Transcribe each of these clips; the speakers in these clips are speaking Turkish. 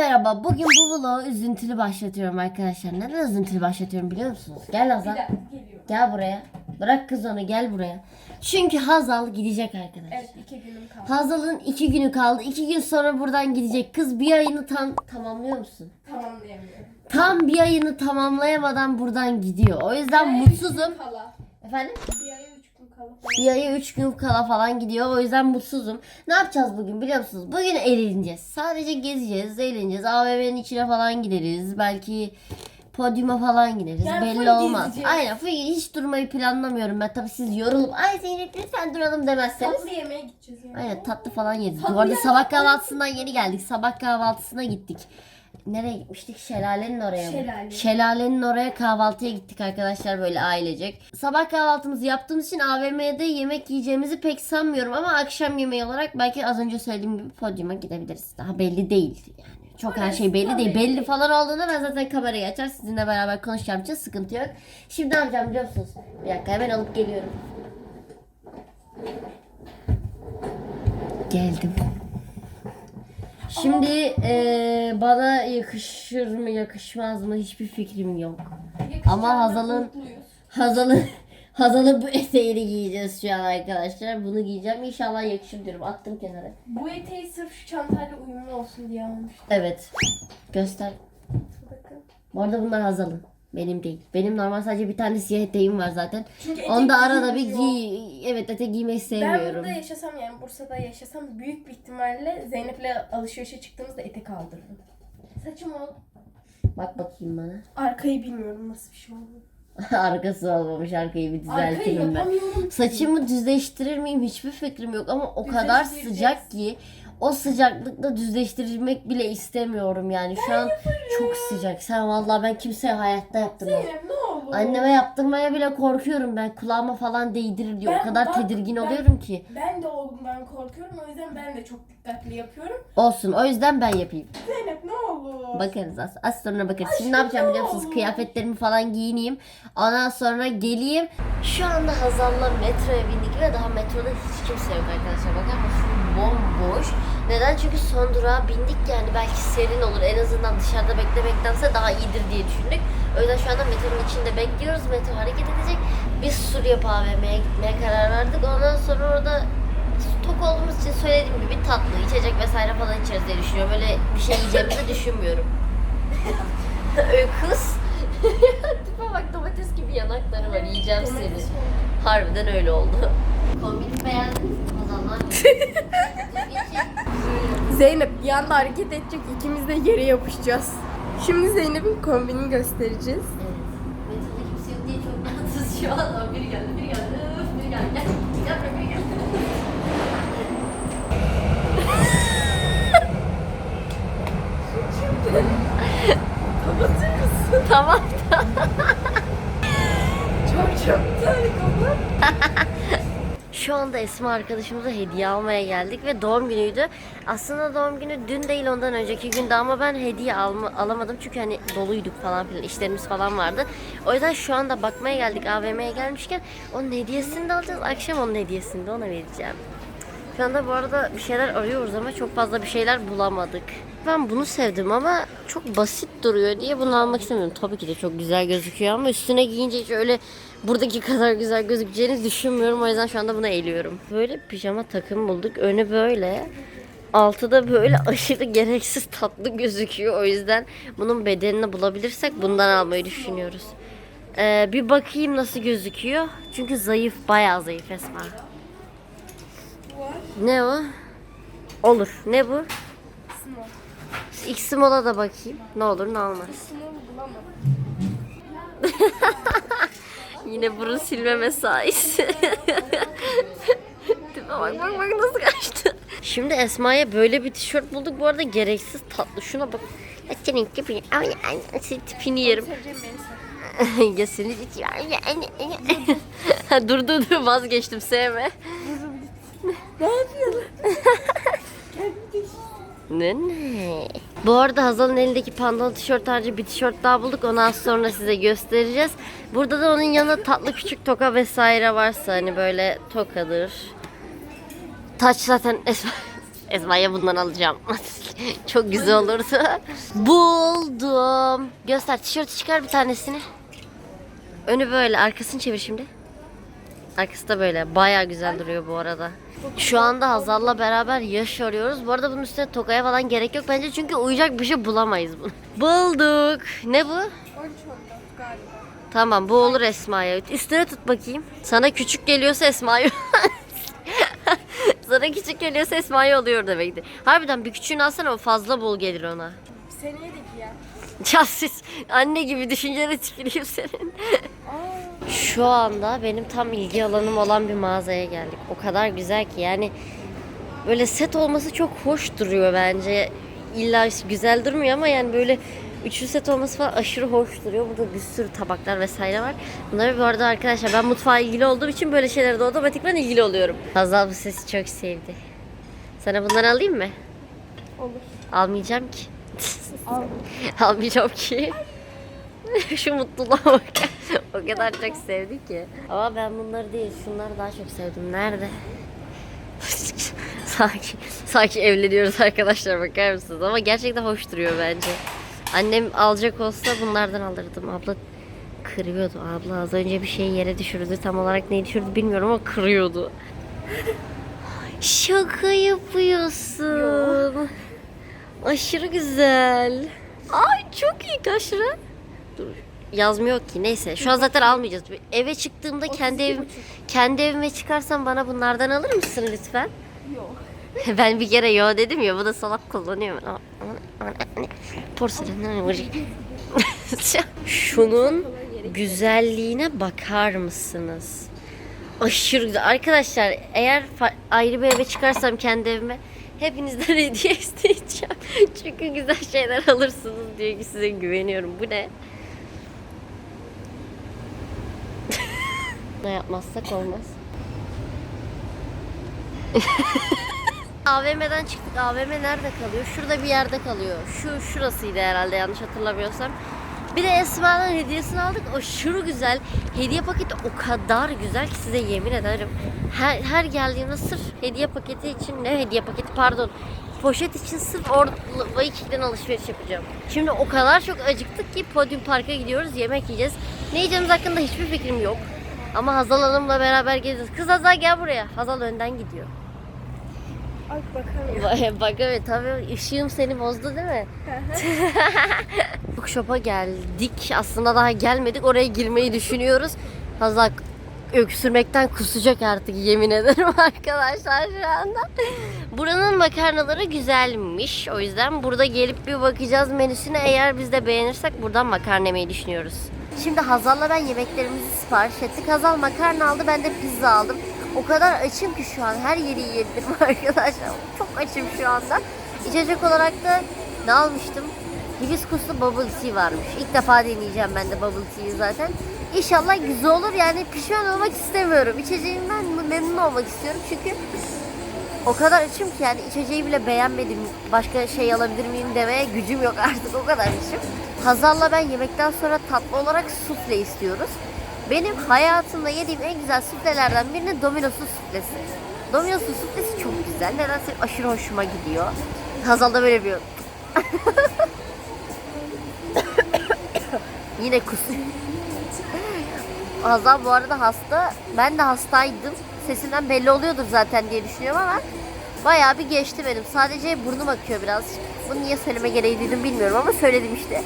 merhaba. Bugün bu vlogu üzüntülü başlatıyorum arkadaşlar. Neden üzüntülü başlatıyorum biliyor musunuz? Gel Hazal. Gel buraya. Bırak kız onu gel buraya. Çünkü Hazal gidecek arkadaşlar. Evet iki günüm kaldı. Hazal'ın iki günü kaldı. İki gün sonra buradan gidecek. Kız bir ayını tam tamamlıyor musun? Tamamlayamıyorum. Tam bir ayını tamamlayamadan buradan gidiyor. O yüzden mutsuzum. Efendim? Bir aya kala. Bir aya üç gün kala falan gidiyor. O yüzden mutsuzum. Ne yapacağız bugün biliyor musunuz? Bugün eğleneceğiz. Sadece gezeceğiz, eğleneceğiz. AVM'nin içine falan gideriz. Belki podyuma falan gideriz. Yani Belli olmaz. gezeceğiz. Aynen. Full hiç durmayı planlamıyorum ben. Tabii siz yorulup ay Zeynep lütfen duralım demezseniz. Tatlı yemeğe gideceğiz yani. Aynen tatlı falan yedik. Tatlı Bu arada sabah kahvaltısından yeni geldik. Sabah kahvaltısına gittik. Nereye gitmiştik? Şelalenin oraya mı? Şelale. Şelalenin oraya kahvaltıya gittik arkadaşlar böyle ailecek. Sabah kahvaltımızı yaptığımız için AVM'de yemek yiyeceğimizi pek sanmıyorum ama akşam yemeği olarak belki az önce söylediğim gibi podyuma gidebiliriz. Daha belli değil yani. Çok her şey belli değil. Belli falan olduğunda ben zaten kamerayı açar sizinle beraber konuşacağım için sıkıntı yok. Şimdi ne yapacağım biliyor musunuz? Bir dakika hemen alıp geliyorum. Geldim. Şimdi eee, bana yakışır mı yakışmaz mı hiçbir fikrim yok. Ama Hazal'ın-. Hazal'ın Hazal'ın bu eteğini giyeceğiz şu an arkadaşlar. Bunu giyeceğim. İnşallah yakışır diyorum. Attım kenara. Bu eteği sırf şu çantayla uyumlu olsun diye almıştım. Evet. Göster. Bakın. Bu arada bunlar Hazal'ın. Benim değil. Benim normal sadece bir tane siyah eteğim var zaten. Çünkü Onu da arada bir giy... Evet etek giymeyi Ben sevmiyorum. burada yaşasam yani Bursa'da yaşasam büyük bir ihtimalle Zeynep'le alışverişe çıktığımızda etek aldırırım. Saçım o. Bak bakayım bana. Arkayı bilmiyorum nasıl bir şey oldu. Arkası olmamış. Arkayı bir Arkayı düzeltirim ben. yapamıyorum. Saçımı düzleştirir miyim hiçbir fikrim yok ama o kadar Düzleştireceğiz. sıcak ki o sıcaklıkta düzleştirmek bile istemiyorum yani şu an çok sıcak. Sen vallahi ben kimseye hayatta yaptırmam. Zeynep ne olur. Anneme yaptırmaya bile korkuyorum ben kulağıma falan değdirir diyor. Ben- o kadar bak, tedirgin ben- oluyorum ki. Ben de oğlumdan korkuyorum o yüzden ben de çok dikkatli yapıyorum. Olsun o yüzden ben yapayım. Zeynep ne olur. Bakarız az, az sonra bakarız. Şimdi ne yapacağım biliyor musunuz? Kıyafetlerimi falan giyineyim. Ondan sonra geleyim. Şu anda Hazal'la metroya bindik ve daha metroda hiç kimse yok arkadaşlar. Bakar mısınız? Neden? Çünkü son durağa bindik yani belki serin olur. En azından dışarıda beklemektense daha iyidir diye düşündük. O yüzden şu anda metronun içinde bekliyoruz. Metro hareket edecek. Biz Surya AVM'ye gitmeye karar verdik. Ondan sonra orada tok olduğumuz için söylediğim gibi tatlı, içecek vesaire falan içeriz diye düşünüyorum. Öyle bir şey yiyeceğimizi düşünmüyorum. Öküz. Tipe bak domates gibi yanakları var. Yiyeceğim seni. Harbiden öyle oldu. Kombini beğendiniz mi? Kazanlar. Zeynep bir anda hareket edecek ikimiz de yere yapışacağız. Şimdi Zeynep'in kombinini göstereceğiz. Metroda kimse yok diye çok rahatsız şu an. Biri geldi, biri geldi. Öf, biri geldi. Gel, gel buraya, biri geldi. Kapatır mısın? Tamam. Çok çok güzel kapat. Şu anda Esma arkadaşımıza hediye almaya geldik ve doğum günüydü. Aslında doğum günü dün değil ondan önceki günde ama ben hediye alma, alamadım çünkü hani doluyduk falan filan işlerimiz falan vardı. O yüzden şu anda bakmaya geldik AVM'ye gelmişken onun hediyesini de alacağız. Akşam onun hediyesini de ona vereceğim. Şu anda bu arada bir şeyler arıyoruz ama çok fazla bir şeyler bulamadık. Ben bunu sevdim ama çok basit duruyor diye bunu almak istemiyorum. Tabii ki de çok güzel gözüküyor ama üstüne giyince hiç öyle buradaki kadar güzel gözükeceğini düşünmüyorum. O yüzden şu anda bunu eğiliyorum. Böyle pijama takım bulduk. Önü böyle. Altı da böyle aşırı gereksiz tatlı gözüküyor. O yüzden bunun bedenini bulabilirsek bundan almayı düşünüyoruz. Ee, bir bakayım nasıl gözüküyor. Çünkü zayıf, bayağı zayıf Esma. Ne o? Olur. Ne bu? Small. X small'a da bakayım. Ne olur ne olmaz. Yine burun silme mesaisi. Bak bak bak nasıl kaçtı. Şimdi Esma'ya böyle bir tişört bulduk. Bu arada gereksiz tatlı. Şuna bak. Senin tipini, ay, ay, senin tipini yerim. Ya seni dur dur dur vazgeçtim sevme. Ne yapıyorsun? Ne ne? Bu arada Hazal'ın elindeki pantolon tişört harici bir tişört daha bulduk. Onu az sonra size göstereceğiz. Burada da onun yanında tatlı küçük toka vesaire varsa hani böyle tokadır. Taç zaten Esma, Esma'ya bundan alacağım. Çok güzel olurdu. Buldum. Göster tişörtü çıkar bir tanesini. Önü böyle arkasını çevir şimdi. Arkası da böyle. Baya güzel duruyor bu arada. Şu anda Hazal'la beraber yaş arıyoruz. Bu arada bunun üstüne tokaya falan gerek yok bence çünkü uyacak bir şey bulamayız bunu. Bulduk. Ne bu? 13 galiba. Tamam bu olur Esma'ya. Üstüne tut bakayım. Sana küçük geliyorsa Esma'yı Sana küçük geliyorsa Esma'yı oluyor demektir. Harbiden bir küçüğünü alsana o fazla bol gelir ona. Seneye de ki ya. Ya siz anne gibi düşüncene tüküreyim senin. Şu anda benim tam ilgi alanım olan bir mağazaya geldik. O kadar güzel ki yani böyle set olması çok hoş duruyor bence. İlla güzel durmuyor ama yani böyle üçlü set olması falan aşırı hoş duruyor. Burada bir sürü tabaklar vesaire var. Bunları bu arada arkadaşlar ben mutfağa ilgili olduğum için böyle şeylere de otomatikman ilgili oluyorum. Hazal bu sesi çok sevdi. Sana bundan alayım mı? Olur. Almayacağım ki. Al. Almayacağım ki. Şu mutluluğa bak. o kadar çok sevdi ki. Ama ben bunları değil, şunları daha çok sevdim. Nerede? sanki, sanki evleniyoruz arkadaşlar bakar mısınız? Ama gerçekten hoş duruyor bence. Annem alacak olsa bunlardan alırdım. Abla kırıyordu. Abla az önce bir şeyi yere düşürdü. Tam olarak neyi düşürdü bilmiyorum ama kırıyordu. Şaka yapıyorsun. Aşırı güzel. Ay çok iyi kaç lira? Dur yazmıyor ki neyse. Şu an zaten almayacağız. Eve çıktığımda kendi evim kendi evime çıkarsam bana bunlardan alır mısın lütfen? Yok. ben bir kere yo dedim ya bu da salak kullanıyor. Porselen Şunun güzelliğine bakar mısınız? Aşırı güzel. Arkadaşlar eğer ayrı bir eve çıkarsam kendi evime hepinizden hediye isteyeceğim. Çünkü güzel şeyler alırsınız diye ki size güveniyorum. Bu ne? Ne yapmazsak olmaz. AVM'den çıktık. AVM nerede kalıyor? Şurada bir yerde kalıyor. Şu şurasıydı herhalde yanlış hatırlamıyorsam. Bir de Esma'nın hediyesini aldık. Aşırı güzel. Hediye paketi o kadar güzel ki size yemin ederim. Her, her geldiğimde sırf hediye paketi için ne hediye paketi pardon. Poşet için sırf orada Viking'den alışveriş yapacağım. Şimdi o kadar çok acıktık ki Podium Park'a gidiyoruz. Yemek yiyeceğiz. Ne yiyeceğimiz hakkında hiçbir fikrim yok. Ama Hazal Hanım'la beraber gezeceğiz. Kız Hazal gel buraya. Hazal önden gidiyor. Ay bakamıyorum. Bak evet tabii ışığım seni bozdu değil mi? Bookshop'a geldik. Aslında daha gelmedik. Oraya girmeyi düşünüyoruz. Hazal öksürmekten kusacak artık yemin ederim arkadaşlar şu anda. Buranın makarnaları güzelmiş. O yüzden burada gelip bir bakacağız menüsüne. Eğer biz de beğenirsek buradan makarna yemeyi düşünüyoruz. Şimdi Hazal'la ben yemeklerimizi sipariş ettik. Hazal makarna aldı, ben de pizza aldım. O kadar açım ki şu an her yeri yiyebilirim arkadaşlar. Çok açım şu anda. İçecek olarak da ne almıştım? Hibiskuslu bubble tea varmış. İlk defa deneyeceğim ben de bubble tea'yi zaten. İnşallah güzel olur yani pişman olmak istemiyorum. İçeceğimden memnun olmak istiyorum çünkü o kadar açım ki yani içeceği bile beğenmedim. Başka şey alabilir miyim demeye gücüm yok artık o kadar açım. Hazal'la ben yemekten sonra tatlı olarak sufle istiyoruz. Benim hayatımda yediğim en güzel suflelerden birini Domino's'un suflesi. Domino's'un suflesi çok güzel. Nedense aşırı hoşuma gidiyor. Hazal da böyle bir Yine kusuyor. Hazal bu arada hasta. Ben de hastaydım. Sesimden belli oluyordur zaten diye düşünüyorum ama bayağı bir geçti benim. Sadece burnum akıyor biraz. Bunu niye söyleme gereği duydum bilmiyorum ama söyledim işte.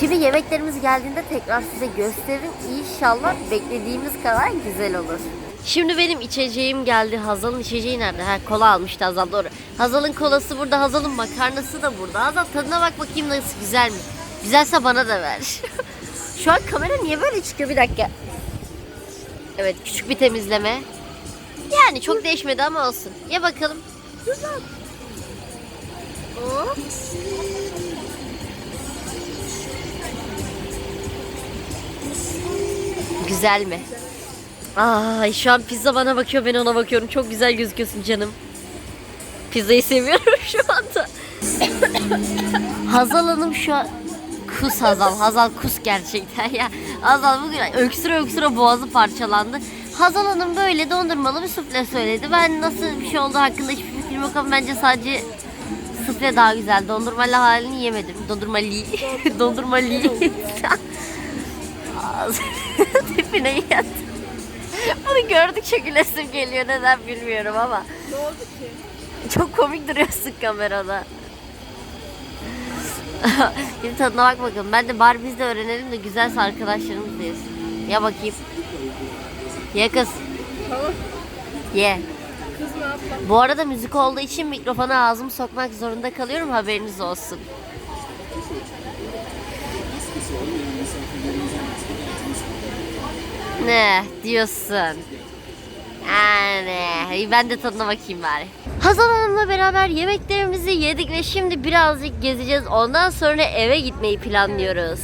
Şimdi yemeklerimiz geldiğinde tekrar size gösteririm. İnşallah beklediğimiz kadar güzel olur. Şimdi benim içeceğim geldi. Hazal'ın içeceği nerede? Ha kola almıştı Hazal doğru. Hazal'ın kolası burada. Hazal'ın makarnası da burada. Hazal tadına bak bakayım nasıl güzel mi? Güzelse bana da ver. Şu an kamera niye böyle çıkıyor? Bir dakika. Evet küçük bir temizleme. Yani çok değişmedi ama olsun. Ye bakalım. Güzel mi? Ay şu an pizza bana bakıyor ben ona bakıyorum. Çok güzel gözüküyorsun canım. Pizzayı seviyorum şu anda. Hazal Hanım şu an kus Hazal. Hazal kus gerçekten ya. Hazal bugün öksüre öksüre boğazı parçalandı. Hazal Hanım böyle dondurmalı bir sufle söyledi. Ben nasıl bir şey olduğu hakkında hiçbir fikrim bakalım bence sadece sufle daha güzel. Dondurmalı halini yemedim. Dondurmalı. Dondurmalı. Tipine yat. Bunu gördükçe gülesim geliyor neden bilmiyorum ama. Ne oldu ki? Çok komik duruyorsun kamerada. Şimdi tadına bak bakalım. Ben de bari biz de öğrenelim de güzelse arkadaşlarımız da yesin. Ya bakayım. Ye kız. Tamam. Ye. Kız ne yaptı? Bu arada müzik olduğu için mikrofona ağzımı sokmak zorunda kalıyorum haberiniz olsun. Ne diyorsun? Yani ben de tadına bakayım bari. Hazal Hanım'la beraber yemeklerimizi yedik ve şimdi birazcık gezeceğiz. Ondan sonra eve gitmeyi planlıyoruz.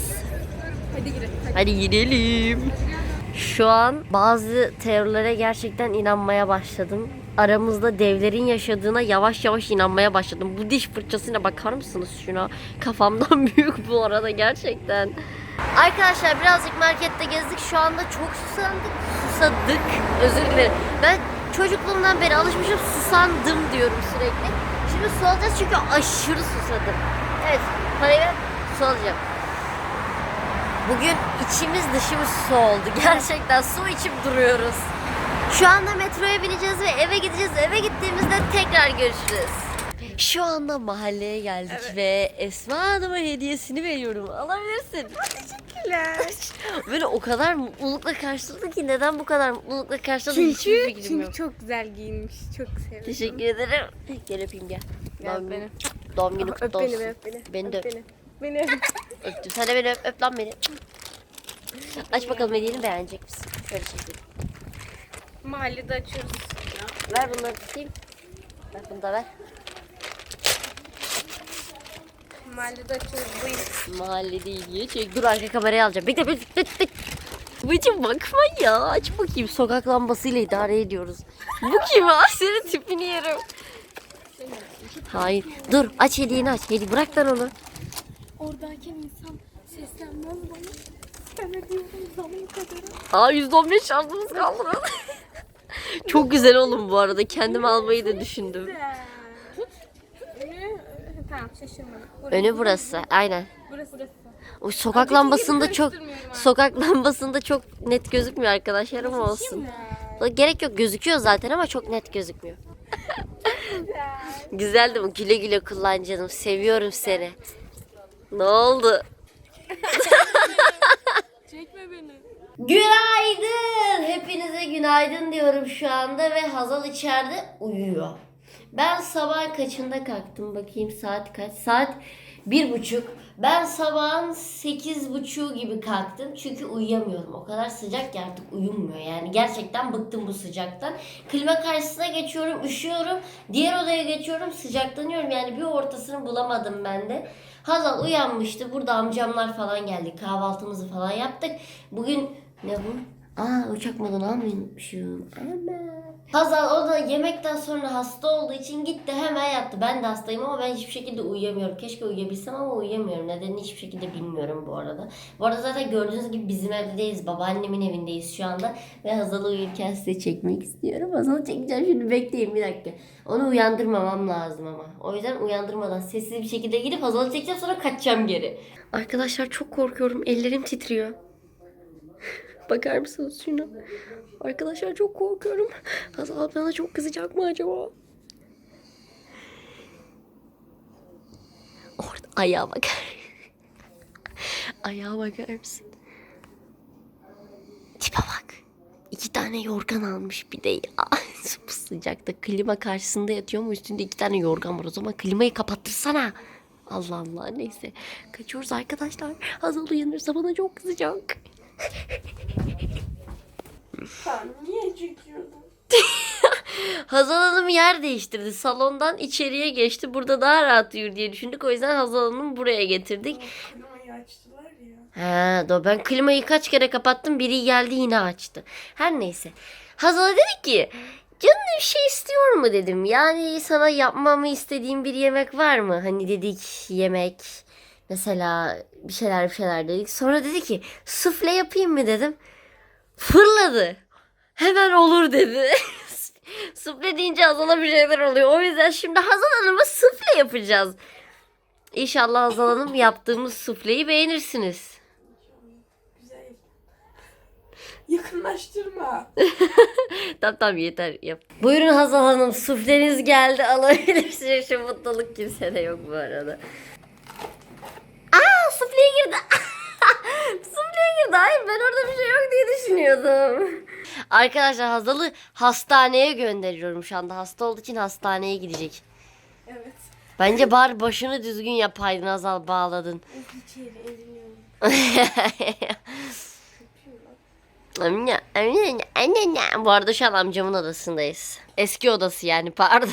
Hadi girelim. Hadi. Hadi gidelim. Şu an bazı teorilere gerçekten inanmaya başladım. Aramızda devlerin yaşadığına yavaş yavaş inanmaya başladım. Bu diş fırçasına bakar mısınız şuna? Kafamdan büyük bu arada gerçekten. Arkadaşlar birazcık markette gezdik. Şu anda çok susandık. Susadık. Özür dilerim. Ben çocukluğumdan beri alışmışım susandım diyorum sürekli. Şimdi su alacağız çünkü aşırı susadım. Evet parayı ver su alacağım. Bugün içimiz dışımız su oldu. Gerçekten su içip duruyoruz. Şu anda metroya bineceğiz ve eve gideceğiz. Eve gittiğimizde tekrar görüşürüz. Şu anda mahalleye geldik ve Esma Hanım'a hediyesini veriyorum. Alabilirsin. Teşekkürler. Böyle o kadar mutlulukla karşıladı ki neden bu kadar mutlulukla karşıladı hiçbir Çünkü, fikrim çünkü yok. çok güzel giyinmiş. Çok sevdim. Teşekkür ederim. Gel öpeyim gel. Gel Doğum, beni. doğum günü Öp kutlu beni, olsun. be, öp beni. Beni de öp öp. beni. Beni öp. Öptüm. Sen de beni öp, öp lan beni. Aç bakalım hediyeni beğenecek misin? Şöyle çekeyim. Mahallede açıyoruz. Ver bunları tutayım. Ver bunu da ver. Mahallede açıyoruz. Buyurun. Mahalle değil diye çek. Dur arka kamerayı alacağım. Bekle bekle bekle. bekle. Babacım bakma ya. Aç bakayım. Sokak lambasıyla idare ediyoruz. Bu kim ha? Senin tipini yerim. Hayır. Dur aç hediyeni aç. Hedi bırak lan onu. Oradayken insan seslenmez bana. Ödüyorum zaman kadar. Aa %15 şansımız kaldı lan. Çok güzel oğlum bu arada. Kendim almayı da düşündüm. Tamam şaşırmadım. Önü burası. Aynen. Burası. Burası. O sokak lambasında çok sokak lambasında çok net gözükmüyor arkadaşlar ama olsun. Gerek yok gözüküyor zaten ama çok net gözükmüyor. Güzel değil mi? Güle güle kullan canım. Seviyorum seni. Ne oldu? Çekme beni. Günaydın. Hepinize günaydın diyorum şu anda ve Hazal içeride uyuyor. Ben sabah kaçında kalktım bakayım saat kaç? Saat bir buçuk. Ben sabahın sekiz buçuğu gibi kalktım çünkü uyuyamıyorum. O kadar sıcak ki artık uyumuyor yani. Gerçekten bıktım bu sıcaktan. Klima karşısına geçiyorum, üşüyorum. Diğer odaya geçiyorum, sıcaklanıyorum. Yani bir ortasını bulamadım ben de. Hazal uyanmıştı. Burada amcamlar falan geldi. Kahvaltımızı falan yaptık. Bugün ne bu? Aa uçak modunu. Ama. Hazal o da yemekten sonra hasta olduğu için gitti hemen yattı. Ben de hastayım ama ben hiçbir şekilde uyuyamıyorum. Keşke uyuyabilsem ama uyuyamıyorum. Nedenini hiçbir şekilde bilmiyorum bu arada. Bu arada zaten gördüğünüz gibi bizim evdeyiz. Babaannemin evindeyiz şu anda. Ve Hazal'ı uyurken size çekmek istiyorum. Hazal'ı çekeceğim şimdi bekleyin bir dakika. Onu uyandırmamam lazım ama. O yüzden uyandırmadan sessiz bir şekilde gidip Hazal'ı çekeceğim sonra kaçacağım geri. Arkadaşlar çok korkuyorum. Ellerim titriyor. Bakar mısınız şuna? Arkadaşlar çok korkuyorum. Hazal bana çok kızacak mı acaba? Orada ayağa bakar. ayağa bakar mısın? Tipe bak. İki tane yorgan almış bir de ya. Bu sıcakta klima karşısında yatıyor mu üstünde iki tane yorgan var. O zaman klimayı kapattırsana. Allah Allah neyse. Kaçıyoruz arkadaşlar. Hazal uyanırsa bana çok kızacak. Tamam niye çekiyordun? Hazal Hanım yer değiştirdi. Salondan içeriye geçti. Burada daha rahat uyur diye düşündük. O yüzden Hazal Hanım'ı buraya getirdik. Klimayı açtılar ya. Ha, do ben klimayı kaç kere kapattım. Biri geldi yine açtı. Her neyse. Hazal'a dedik ki canın bir şey istiyor mu dedim. Yani sana yapmamı istediğin bir yemek var mı? Hani dedik yemek. Mesela bir şeyler bir şeyler dedik. Sonra dedi ki sufle yapayım mı dedim. Fırladı. Hemen olur dedi. Sufle deyince Hazal'a bir şeyler oluyor. O yüzden şimdi Hazal Hanım'a sufle yapacağız. İnşallah Hazal Hanım yaptığımız sufleyi beğenirsiniz. Güzel. Yakınlaştırma. Tamam tamam yeter yap. Buyurun Hazal Hanım sufleniz geldi alabilirsiniz. Şu mutluluk kimsede yok bu arada. Sufleye girdi. sufleye girdi. Hayır ben orada bir şey yok diye düşünüyordum. Arkadaşlar Hazal'ı hastaneye gönderiyorum şu anda. Hasta olduğu için hastaneye gidecek. Evet. Bence bari başını düzgün yapaydın Hazal bağladın. Hiç yeri eliniyorum. Amca, Bu arada şu an amcamın odasındayız. Eski odası yani pardon.